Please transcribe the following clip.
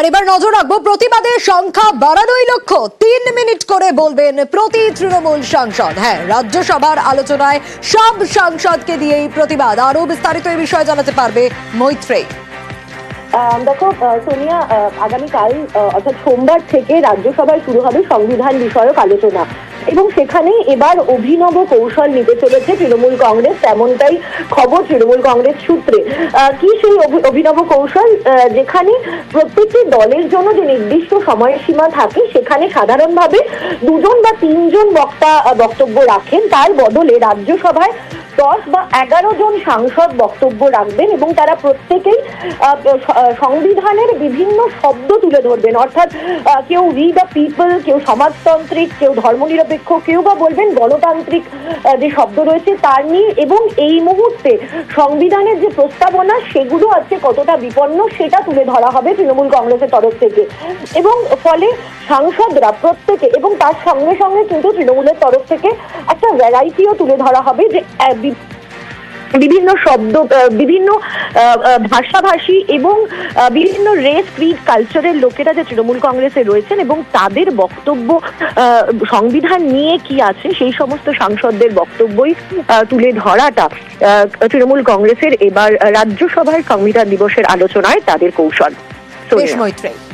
আর এবার নজর রাখব প্রতিবাদের সংখ্যা বাড়ানোই লক্ষ্য। তিন মিনিট করে বলবেন প্রতি তৃণমূল সাংসদ। হ্যাঁ রাজ্যসভার আলোচনায় সব সাংসদকে দিয়েই প্রতিবাদ। আরও বিস্তারিত এই বিষয়ে জানাতে পারবে মৈত্রেয়ী। দেখো সোনিয়া আগামীকাল অর্থাৎ সোমবার থেকে রাজ্যসভায় শুরু হবে সংবিধান বিষয়ক আলোচনা। এবং সেখানেই এবার অভিনব কৌশল নিতে চলেছে তৃণমূল কংগ্রেস, তেমনটাই খবর তৃণমূল কংগ্রেস সূত্রে। কি সেই অভি- অভিনব কৌশল? যেখানে প্রত্যেকটি দলের জন্য যে নির্দিষ্ট সময়সীমা থাকে, সেখানে সাধারণভাবে দুজন বা তিনজন বক্তা বক্তব্য রাখেন। তার বদলে রাজ্যসভায় দশ বা এগারো জন সাংসদ বক্তব্য রাখবেন এবং তারা প্রত্যেকেই সংবিধানের বিভিন্ন শব্দ তুলে ধরবেন। অর্থাৎ কেউ উই দ্য পিপল কেউ সমাজতান্ত্রিক, কেউ ধর্মনিরপেক্ষ, কেউ বা বলবেন গণতান্ত্রিক যে শব্দ রয়েছে তার নিয়ে এবং এই মুহূর্তে সংবিধানের যে প্রস্তাবনা সেগুলো আজকে কতটা বিপন্ন সেটা তুলে ধরা হবে তৃণমূল কংগ্রেসের তরফ থেকে। এবং ফলে সাংসদরা প্রত্যেকে এবং তার সঙ্গে সঙ্গে কিন্তু তৃণমূলের তরফ থেকে ভ্যারাইটিও তুলে ধরা হবে যে বিভিন্ন শব্দ বিভিন্ন ভাষাভাষী এবং বিভিন্ন রেস ক্রিড কালচারের লোকেরা যে তৃণমূল কংগ্রেসে রয়েছেন এবং তাদের বক্তব্য আহ, সংবিধান নিয়ে কি আছে সেই সমস্ত সাংসদদের বক্তব্যই তুলে ধরাটা আহ, তৃণমূল কংগ্রেসের এবার রাজ্যসভার সংবিধান দিবসের আলোচনায় তাদের কৌশল। মৈত্রেয়ী